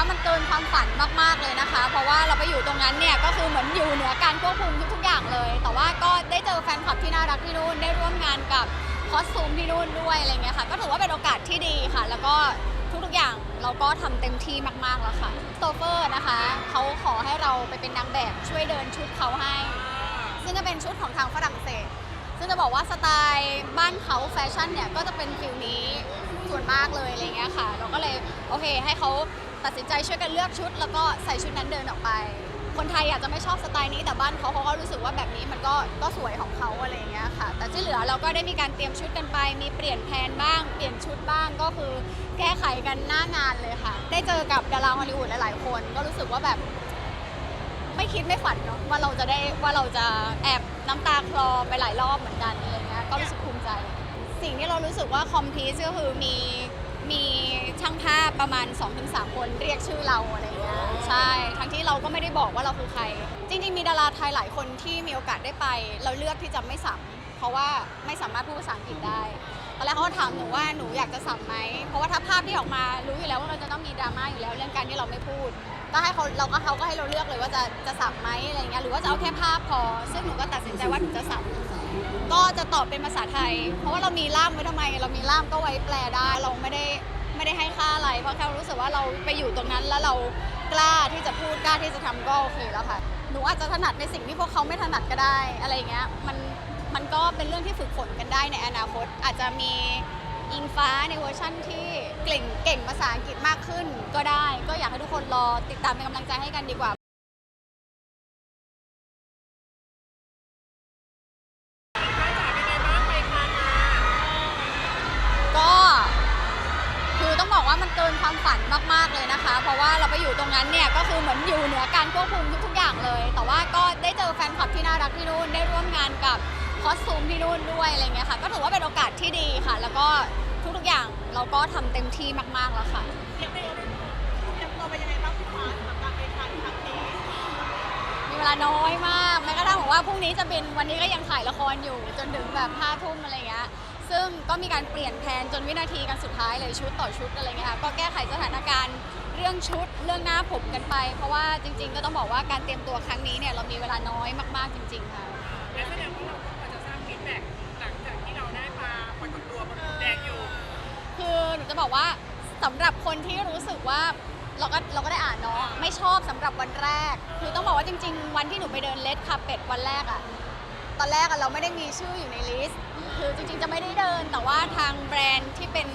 ว่ามันเกินความฝันมากๆเลยนะคะ เพราะว่าเราไปอยู่ตรงนั้นเนี่ยก็คือเหมือนอยู่เหนือการควบคุมทุกๆอย่างเลย แต่ว่าก็ได้เจอแฟนคลับที่น่ารักที่นู่นได้ร่วมงานกับคอสตูมที่นู่นด้วยอะไรเงี้ยค่ะ ก็ถือว่าเป็นโอกาสที่ดีค่ะ แล้วก็ทุกๆอย่างเราก็ทำเต็มที่มากๆแล้วค่ะโตเฟอร์นะคะเขาขอให้เราไปเป็นนางแบบช่วยเดินชุดเขาให้ ซึ่งจะเป็นชุดของทางฝรั่งเศส ซึ่งจะบอกว่าสไตล์บ้านเขาแฟชั่นเนี่ยก็จะเป็นฟิลนี้ส่วนมากเลยอะไรเงี้ยค่ะ เราก็เลยโอเคให้เขา ตัดสินใจช่วยกันเลือกชุด แล้วก็ใส่ชุดนั้นเดินออกไป คนไทยอาจจะไม่ชอบสไตล์นี้แต่บ้านเขาเขาก็รู้สึกว่าแบบนี้มันก็ก็สวยของเขาอะไรเงี้ยค่ะ แต่ที่เหลือเราก็ได้มีการเตรียมชุดกันไป มีเปลี่ยนแผนบ้าง เปลี่ยนชุดบ้างก็คือแก้ไขกันหน้างานเลยค่ะ ได้เจอกับดาราฮอลลีวูดหลายๆคน ก็รู้สึกว่าแบบ ไม่คิดไม่ฝันเนาะว่าเราจะได้ว่าเราจะแอบน้ำตาคลอไปหลายรอบเหมือนกันอะไรเงี้ยก็รู้สึกภูมิใจ สิ่งที่เรารู้สึกว่าคอมพลีก็คือมีมี ช่างภาพประมาณ 2-3 คนเรียกชื่อเราอะไรเงี้ยใช่ ทั้งที่เราก็ไม่ได้บอกว่าเราคือใคร จริง ๆ มีดาราไทยหลายคนที่มีโอกาสได้ไป เราเลือกที่จะไม่สัมเพราะว่าไม่สามารถพูดภาษาอังกฤษได้ตอนแรกเขาก็ถามหนูว่าหนูอยากจะสัมไหมเพราะว่าถ้าภาพที่ออกมารู้อยู่แล้วว่าเราจะต้องมีดราม่าอยู่แล้วเรื่องการที่เราไม่พูดก็ให้เขาเราก็เขาก็ให้เราเลือกเลยว่าจะจะสับไหมอะไรเงี้ยหรือว่าจะเอาแค่ภาพพอ ซึ่งหนูก็ตัดสินใจว่าหนูจะสับก็จะตอบเป็นภาษาไทย เพราะว่าเรามีล่ามไว้ทำไม เรามีล่ามก็ไว้แปลได้เราไม่ได้ ไม่ได้ให้ค่าอะไร เพราะแค่รู้สึกว่าเราไปอยู่ตรงนั้นแล้วเรากล้าที่จะพูดกล้าที่จะทำก็โอเคแล้วค่ะ หนูอาจจะถนัดในสิ่งที่พวกเขาไม่ถนัดก็ได้อะไรเงี้ย มันมันก็เป็นเรื่องที่ฝึกฝนกันได้ในอนาคต อาจจะมีอิงฟ้าในเวอร์ชั่นที่เก่งเก่งภาษาอังกฤษมากขึ้นก็ได้ ก็อยากให้ทุกคนรอติดตามเป็นกำลังใจให้กันดีกว่า เกินความฝันมากๆเลยนะคะ เพราะว่าเราไปอยู่ตรงนั้นเนี่ยก็คือเหมือนอยู่เหนือการควบคุมทุกๆอย่างเลย แต่ว่าก็ได้เจอแฟนคลับที่น่ารักที่นู่นได้ร่วมงานกับคอสตูมที่นู่นด้วยอะไรเงี้ยค่ะ ก็ถือว่าเป็นโอกาสที่ดีค่ะ แล้วก็ทุกๆอย่างเราก็ทำเต็มที่มากๆแล้วค่ะเตรียมตัวเตรียมตัวไปยังไงบ้างพี่ฟ้าสำหรับการไปครั้งครั้งนี้มีเวลาน้อยมากแม้กระทั่งบอกว่าพรุ่งนี้จะบินวันนี้ก็ยังถ่ายละครอยู่จนถึงแบบห้าทุ่มอะไรเงี้ย ซึ่งก็มีการเปลี่ยนแผนจนวินาทีกันสุดท้ายเลยชุดต่อชุดอะไรเงี้ยค่ะก็แก้ไขสถานการณ์เรื่องชุดเรื่องหน้าผมกันไป เพราะว่าจริง ๆ ก็ต้องบอกว่าการเตรียมตัวครั้งนี้เนี่ยเรามีเวลาน้อยมากๆจริง ๆ ค่ะ และแสดงว่าเราควรจะสร้างฟีดแบ็กหลังจากที่เราได้มาปรากฏตัวบนพรมแดงอยู่ คือหนูจะบอกว่าสำหรับคนที่รู้สึกว่าเราก็เราก็ได้อ่านเนาะไม่ชอบสำหรับวันแรก คือต้องบอกว่าจริง ๆ วันที่หนูไปเดินเลดคาเป็ดวันแรกอะ ตอนแรกอะเราไม่ได้มีชื่ออยู่ในลิสต์คือจริงๆจะไม่ได้เดิน แต่ว่าทางแบรนด์ที่เป็น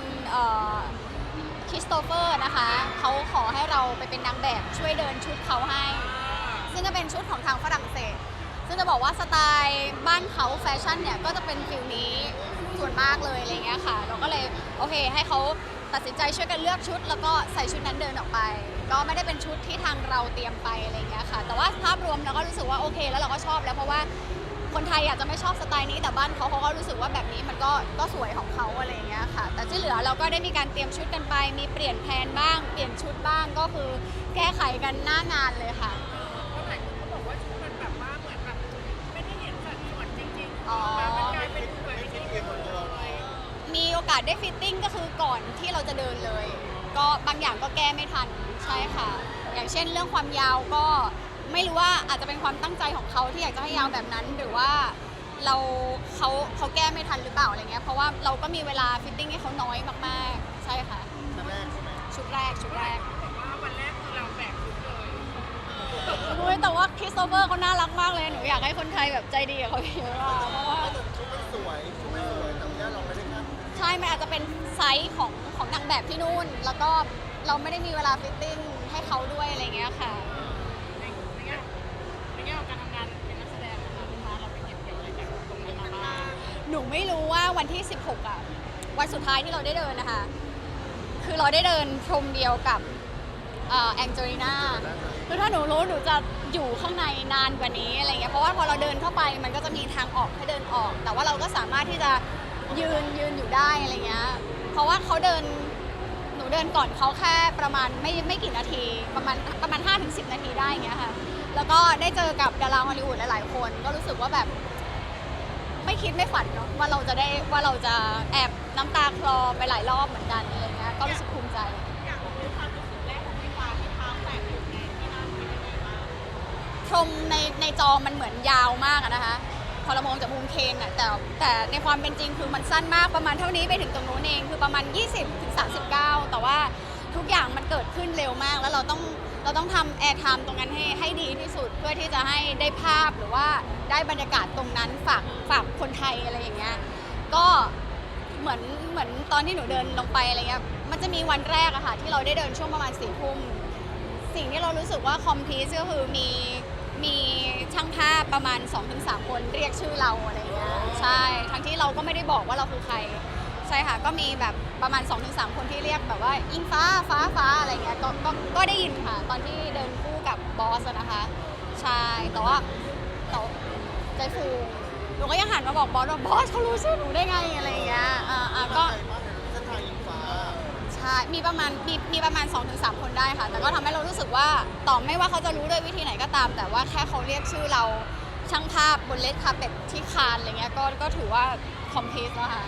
คริสโตเฟอร์นะคะเขาขอให้เราไปเป็นนางแบบช่วยเดินชุดเขาให้ ซึ่งจะเป็นชุดของทางฝรั่งเศส ซึ่งจะบอกว่าสไตล์บ้านเขาแฟชั่นเนี่ยก็จะเป็นฟิลนี้ส่วนมากเลยอะไรเงี้ยค่ะ เราก็เลยโอเคให้เขาตัดสินใจช่วยกันเลือกชุด แล้วก็ใส่ชุดนั้นเดินออกไป ก็ไม่ได้เป็นชุดที่ทางเราเตรียมไปอะไรเงี้ยค่ะ แต่ว่าภาพรวมเราก็รู้สึกว่าโอเค แล้วเราก็ชอบแล้วเพราะว่า คนไทยอาจจะไม่ชอบสไตล์นี้แต่บ้านเขาเขาก็รู้สึกว่าแบบนี้มันก็ก็สวยของเขาอะไรเงี้ยค่ะ แต่ที่เหลือเราก็ได้มีการเตรียมชุดกันไป มีเปลี่ยนแผนบ้าง เปลี่ยนชุดบ้างก็คือแก้ไขกันหน้างานเลยค่ะ เพราะหลายคนเขาบอกว่าชุดมันแบบว่าเหมือนแบบไม่ได้เห็นสัดส่วนจริงๆอ๋อมันกลายเป็นเหมือนที่เห็นหมดเลยมีโอกาสได้ฟิตติ้งก็คือก่อนที่เราจะเดินเลย ก็บางอย่างก็แก้ไม่ทันใช่ค่ะ อย่างเช่นเรื่องความยาวก็ ไม่รู้ว่าอาจจะเป็นความตั้งใจของเขาที่อยากจะให้ยาวแบบนั้น หรือว่าเราเขาเขาแก้ไม่ทันหรือเปล่าอะไรเงี้ยเพราะว่าเราก็มีเวลาฟิตติ้งให้เขาน้อยมากๆ ใช่ค่ะ ชุดแรกชุดแรกบอกว่าวันแรกคือเราแบกชุดเลยโอ้ยแต่ว่าคริสโตเฟอร์เขาน่ารักมากเลยหนูอยากให้คนไทยแบบใจดีกับเขาเยอะอะเพราะว่า ชุดมันสวยชุดมันสวยแต่ว่าเราไม่ได้คาดใช่ มันอาจจะเป็นไซส์ของของนางแบบที่นู่น แล้วก็เราไม่ได้มีเวลาฟิตติ้งให้เขาด้วยอะไรเงี้ยค่ะ วันที่ 16อะวันสุดท้ายที่เราได้เดินนะคะ คือเราได้เดินพรมเดียวกับแองเจลิน่าคือถ้าหนูรู้หนูจะอยู่ข้างในนานกว่านี้อะไรเงี้ย เพราะว่าพอเราเดินเข้าไปมันก็จะมีทางออกให้เดินออก แต่ว่าเราก็สามารถที่จะยืนยืนอยู่ได้อะไรเงี้ย เพราะว่าเขาเดินหนูเดินก่อนเขาแค่ประมาณไม่ไม่กี่นาทีประมาณประมาณ5-10ถึง10นาทีได้เงี้ยค่ะ แล้วก็ได้เจอกับดาราฮอลลีวูดหลายๆคน ก็รู้สึกว่าแบบ ไม่คิดไม่ฝันเนาะว่าเราจะได้ว่าเราจะแอบน้ำตาคลอไปหลายรอบเหมือนกันอะไรเงี้ยก็รู้สึกภูมิใจอมในพรมในในจอมันเหมือนยาวมากอะนะคะพอเรามองจากมุมเคนอะแต่แต่ในความเป็นจริงคือมันสั้นมากประมาณเท่านี้ไปถึงตรงนู้นเองคือประมาณ 20-39 แต่ว่าทุกอย่างมันเกิดขึ้นเร็วมาก แล้วเราต้อง เราต้องทำแอร์ไทม์ตรงนั้นให้ให้ดีที่สุดเพื่อที่จะให้ได้ภาพหรือว่าได้บรรยากาศตรงนั้นฝากฝากคนไทยอะไรอย่างเงี้ยก็เหมือนเหมือนตอนที่หนูเดินลงไปอะไรเงี้ยมันจะมีวันแรกอะค่ะที่เราได้เดินช่วงประมาณสี่ทุ่มสิ่งที่เรารู้สึกว่าคอมพลีสก็คือมีมีช่างภาพประมาณ 2-3 คนเรียกชื่อเราอะไรเงี้ยใช่ ทั้งที่เราก็ไม่ได้บอกว่าเราคือใคร ใช่ค่ะก็มีแบบประมาณ 2-3 คนที่เรียกแบบว่าอิงฟ้าฟ้าฟ้าอะไรเงี้ยก็ก็ก็ได้ยินค่ะ ตอนที่เดินคู่กับบอสอะนะคะ ใช่แต่ว่าแต่ใจฟูหนูก็ยังหันมาบอกบอสว่าบอสเขารู้ชื่อหนูได้ไงอะไรเงี้ยอ่าอ่าก็ใครบ้างเส้นทางอิงฟ้าใช่ มีประมาณ มี มีประมาณ 2-3 คนได้ค่ะ แต่ก็ทำให้เรารู้สึกว่า ต่อไม่ว่าเขาจะรู้ด้วยวิธีไหนก็ตาม แต่ว่าแค่เขาเรียกชื่อเรา ช่างภาพบนเลดคาเป็ดที่คานอะไรเงี้ย ก็ ก็ถือว่าคอมพลีทแล้วค่ะ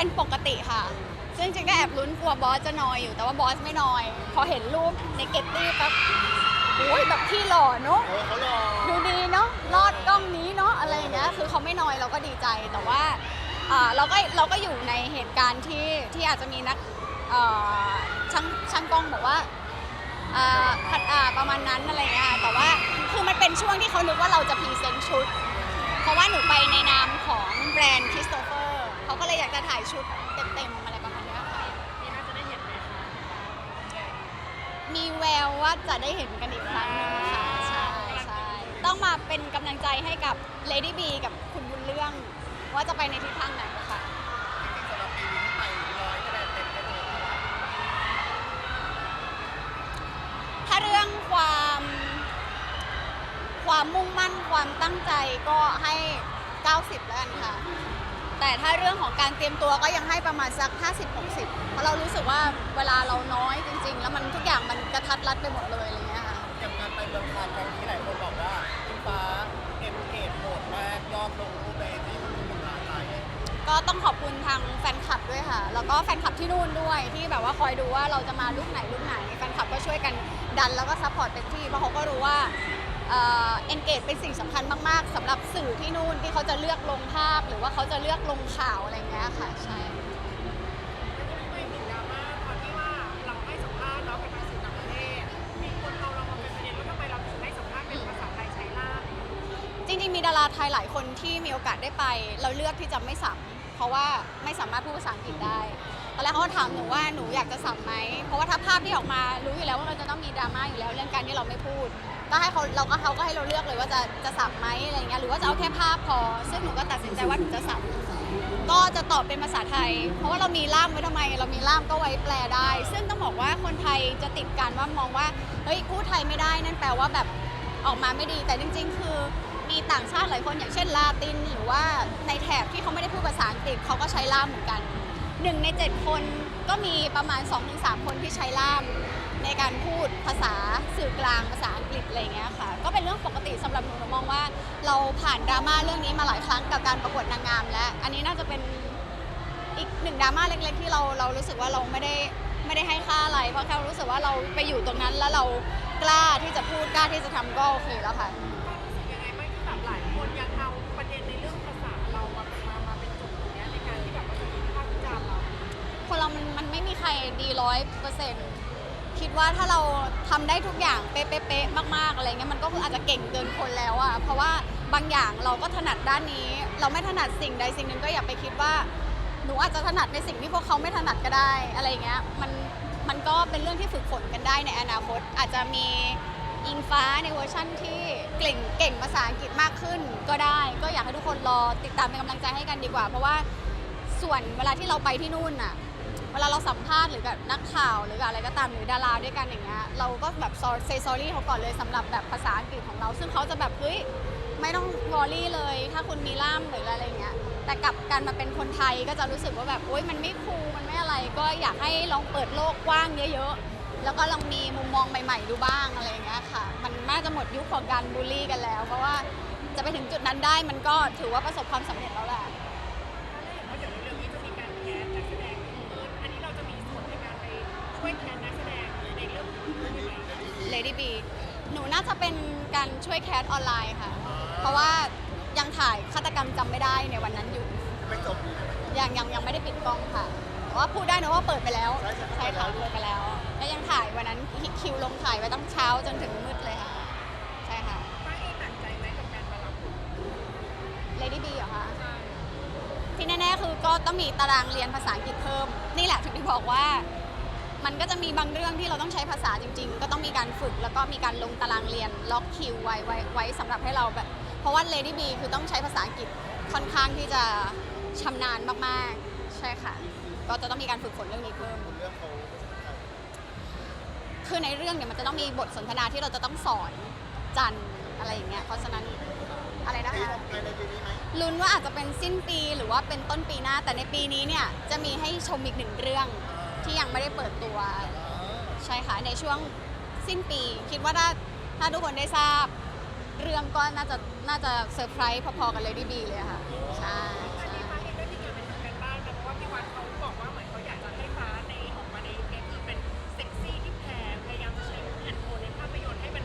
เป็นปกติค่ะ ซึ่งจริงๆก็แอบลุ้นกลัวบอสจะนอยอยู่แต่ว่าบอสไม่นอย พอเห็นรูปในเก็ตตี้ปั๊บโอ้ยแบบพี่หล่อเนอะเออเขารอดูดีเนาะรอดกล้องนี้เนาะอะไรอย่างเงี้ยคือเขาไม่น้อยเราก็ดีใจแต่ว่าอ่าเราก็เราก็อยู่ในเหตุการณ์ที่ที่อาจจะมีนักเอ่อช่างช่างกล้องบอกว่าอ่าพัดอ่าประมาณนั้นอะไรเงี้ยแต่ว่าคือมันเป็นช่วงที่เขานึกว่าเราจะพรีเซนต์ชุด เพราะว่าหนูไปในนามของแบรนด์คริสโตเฟอร์ เขาก็เลยอยากจะถ่ายชุดเต็มๆอะไรประมาณเนี้ยค่ะมีน่าจะได้เห็นไหมคะมีแววว่าจะได้เห็นกันอีกครั้งหนึงค่ะใช่ใช่ต้องมาเป็นกำลังใจให้กับ Lady B กับคุณบุญเรื่อง ว่าจะไปในทิศทางไหนค่ะ ริงๆสำหรับปีนี้ไปร้อยคะแนนเต็มได้เลยถ้าเรื่องความความมุ่งมั่นความตั้งใจก็ให้ 90 แล้วกันค่ะ แต่ถ้าเรื่องของการเตรียมตัวก็ยังให้ประมาณสัก 50-60 เพราะเรารู้สึกว่าเวลาเราน้อยจริง ๆ แล้วมันทุกอย่างมันกระทัดรัดไปหมดเลยอะไรเงี้ยค่ะ อย่างการไปเมืองคานครั้งนี้หลายคนบอกว่าอิงฟ้าเอ็มเกตโหดมากยอดลงรูปในที่มันดูเป็นหลายหลายก็ต้องขอบคุณทางแฟนคลับด้วยค่ะ แล้วก็แฟนคลับที่นู่นด้วยที่แบบว่าคอยดูว่าเราจะมาลุกไหนลุกไหน แฟนคลับก็ช่วยกันดันแล้วก็ซัพพอร์ตเต็มที่เพราะเขาก็รู้ว่า เอ็นเกจเป็นสิ่งสำคัญมากๆสำหรับสื่อที่นู่นที่เขาจะเลือกลงภาพ หรือว่าเขาจะเลือกลงข่าวอะไรเงี้ยค่ะใช่ไม่มีดราม่าตอนที่ว่าเราให้สัมภาษณ์เราไปทางสื่อต่างประเทศมีคนเอาเรามาเป็นประเด็นว่าทำไมเราถึงให้สัมภาษณ์เป็นภาษาไทยใช้ล่ามจริงๆ มีดาราไทยหลายคนที่มีโอกาสได้ไป เราเลือกที่จะไม่สัมเพราะว่าไม่สามารถพูดภาษาอังกฤษได้ตอนแรกเขาก็ถามหนูว่าหนูอยากจะสัมไหมเพราะว่าถ้าภาพที่ออกมารู้อยู่แล้วว่าเราจะต้องมีดราม่าอยู่แล้วเรื่องการที่เราไม่พูด ก็ให้เขาเราก็เขาก็ให้เราเลือกเลยว่าจะจะสัมไหมอะไรเงี้ยหรือว่าจะเอาแค่ภาพพอ ซึ่งหนูก็ตัดสินใจว่าหนูจะสัมก็จะตอบเป็นภาษาไทย เพราะว่าเรามีล่ามไว้ทำไม เรามีล่ามก็ไว้แปลได้ ซึ่งต้องบอกว่าคนไทยจะติดการว่ามองว่าเฮ้ยพูดไทยไม่ได้นั่นแปลว่าแบบออกมาไม่ดีแต่จริง ๆ คือมีต่างชาติหลายคนอย่างเช่นลาติน หรือว่าในแถบที่เขาไม่ได้พูดภาษาอังกฤษเขาก็ใช้ล่ามเหมือนกันหนึ่งในเจ็ดคนก็มีประมาณ 2-3 คนที่ใช้ล่าม ในการพูดภาษาสื่อกลางภาษาอังกฤษอะไรอย่างเงี้ยค่ะ ก็เป็นเรื่องปกติสำหรับหนูหนูมองว่า เราผ่านดราม่าเรื่องนี้มาหลายครั้งกับการประกวดนางงาม และอันนี้น่าจะเป็นอีกหนึ่งดราม่าเล็ก ๆ ที่เราเรารู้สึกว่าเราไม่ได้ไม่ได้ให้ค่าอะไรเพราะแค่รู้สึกว่าเราไปอยู่ตรงนั้นแล้วเรากล้าที่จะพูดกล้าที่จะทำก็โอเคแล้วค่ะรู้สึกยังไงบ้างที่แบบหลายคนยังเอาประเด็นในเรื่องภาษาเรามามามาเป็นจุดตรงเนี้ยในการที่แบบว่าจะวิพากษ์วิจารณ์เราคนเรามันมันไม่มีใครดีร้อยเปอร์เซ็นต์ คิดว่าถ้าเราทำได้ทุกอย่างเป๊ะๆมากๆอะไรเงี้ยมันก็คืออาจจะเก่งเกินคนแล้วอะเพราะว่าบางอย่างเราก็ถนัดด้านนี้ เราไม่ถนัดสิ่งใดสิ่งหนึ่งก็อย่าไปคิดว่า หนูอาจจะถนัดในสิ่งที่พวกเขาไม่ถนัดก็ได้อะไรเงี้ยมันมันก็เป็นเรื่องที่ฝึกฝนกันได้ในอนาคต อาจจะมีอิงฟ้าในเวอร์ชั่นที่เก่งเก่งภาษาอังกฤษมากขึ้นก็ได้ ก็อยากให้ทุกคนรอติดตามเป็นกำลังใจให้กันดีกว่า เพราะว่าส่วนเวลาที่เราไปที่นู่นน่ะ เวลาเราสัมภาษณ์หรือกับนักข่าวหรือกับอะไรก็ตามหรือดาราด้วยกันอย่างเงี้ยเราก็แบบ say sorry เขาก่อนเลยสำหรับแบบภาษาอังกฤษของเรา ซึ่งเขาจะแบบเฮ้ยไม่ต้องวอรี่เลย ถ้าคุณมีล่ามหรืออะไรอย่างเงี้ยแต่กลับกันมาเป็นคนไทยก็จะรู้สึกว่าแบบโอ๊ยมันไม่คูลมันไม่อะไร ก็อยากให้ลองเปิดโลกกว้างเยอะๆแล้วก็ลองมีมุมมองใหม่ ๆ ดูบ้างอะไรอย่างเงี้ยค่ะ มันน่าจะหมดยุคของการบูลลี่กันแล้ว เพราะว่าจะไปถึงจุดนั้นได้มันก็ถือว่าประสบความสำเร็จแล้วแหละ วยแคสนักแสดงในเรื่องนี้ด้วยไหม Lady B หนูน่าจะเป็นการช่วยแคสออนไลน์ค่ะ เพราะว่ายังถ่ายฆาตกรรมจำไม่ได้ในวันนั้นอยู่ ไม่จบดีเลยยังยังยังไม่ได้ปิดกล้องค่ะแต่ว่าพูดได้นะว่าเปิดไปแล้วใช่ใช่ใช่ค่ะเปิดไปแล้วแล้วยังถ่ายวันนั้นคิวลงถ่ายไว้ตั้งเช้าจนถึงมืดเลยค่ะ ใช่ค่ะป้าเองหนักใจไหมกับการมารับ Lady B เหรอคะ ที่แน่ๆ คือก็ต้องมีตารางเรียนภาษาอังกฤษเพิ่ม นี่แหละถึงที่บอกว่า มันก็จะมีบางเรื่องที่เราต้องใช้ภาษาจริง ๆ ก็ต้องมีการฝึกแล้วก็มีการลงตารางเรียนล็อกคิวไว้ไว้ไว้สำหรับให้เราแบบ เพราะว่า Lady B คือต้องใช้ภาษาอังกฤษค่อนข้างที่จะชำนาญมากๆ ใช่ค่ะ ก็จะต้องมีการฝึกฝนเรื่องนี้เพิ่ม เรื่องเขาคือในเรื่องเนี่ยมันจะต้องมีบทสนทนาที่เราจะต้องสอนจันอะไรอย่างเงี้ย เพราะฉะนั้นอะไรนะปีคะ ภายในปีนี้ไหมลุ้นว่าอาจจะเป็นสิ้นปีหรือว่าเป็นต้นปีหน้า แต่ในปีนี้เนี่ยจะมีให้ชมอีกหนึ่งเรื่อง ที่ยังไม่ได้เปิดตัว ใช่ค่ะ ในช่วงสิ้นปี คิดว่าถ้าถ้าทุกคนได้ทราบ เรื่องก็น่าจะน่าจะเซอร์ไพรส์พอๆกับ Lady B เลยค่ะ ใช่อันนี้ฟ้าเองได้มีการไปทำกันบ้านนะเพราะว่าพี่วันเขาบอกว่าเหมือนเขาอยากจะให้ฟ้าในออกมาในเนี้คือเป็นเซ็กซี่ที่แพงพยายามจะใช้แอนโทนในภาพยนตร์ให้มัน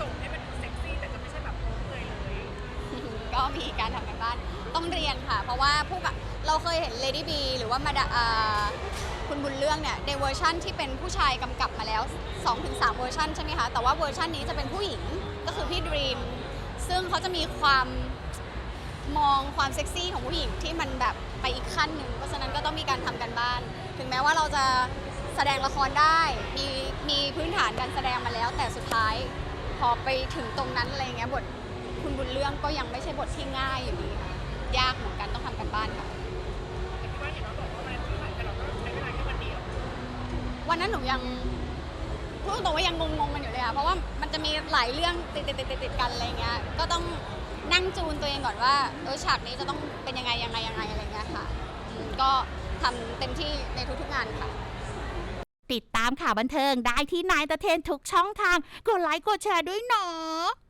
ส่งให้มันดูเซ็กซี่แต่จะไม่ใช่แบบโป๊เลยเลย ก็มีการทำกันบ้านต้องเรียนค่ะ เพราะว่าผู้กะเราเคยเห็น Lady B หรือว่ามาดา เรื่องเนี่ยในเวอร์ชั่นที่เป็นผู้ชายกำกับมาแล้ว 2-3 เวอร์ชันใช่ไหมคะ แต่ว่าเวอร์ชันนี้จะเป็นผู้หญิงก็คือพี่ดรีม ซึ่งเขาจะมีความมองความเซ็กซี่ของผู้หญิงที่มันแบบไปอีกขั้นหนึ่ง เพราะฉะนั้นก็ต้องมีการทำกันบ้าน ถึงแม้ว่าเราจะแสดงละครได้ มีมีพื้นฐานการแสดงมาแล้ว แต่สุดท้ายพอไปถึงตรงนั้นอะไรเงี้ยบทคุณบุญเรื่องก็ยังไม่ใช่บทที่ง่ายอยู่ดีค่ะยากเหมือนกันต้องทำกันบ้านค่ะ วันนั้นหนูยังพูดตรงๆว่ายังงงๆมันอยู่เลยค่ะเพราะว่ามันจะมีหลายเรื่องติดติดติดติดๆกันอะไรเงี้ยก็ต้องนั่งจูนตัวเองก่อนว่าเออฉากนี้จะต้องเป็นยังไงยังไงยังไงอะไรเงี้ยค่ะอืมก็ทำเต็มที่ในทุกๆงานค่ะ ติดตามข่าวบันเทิงได้ที่นายตะเทนทุกช่องทาง กดไลค์กดแชร์ด้วยเนาะ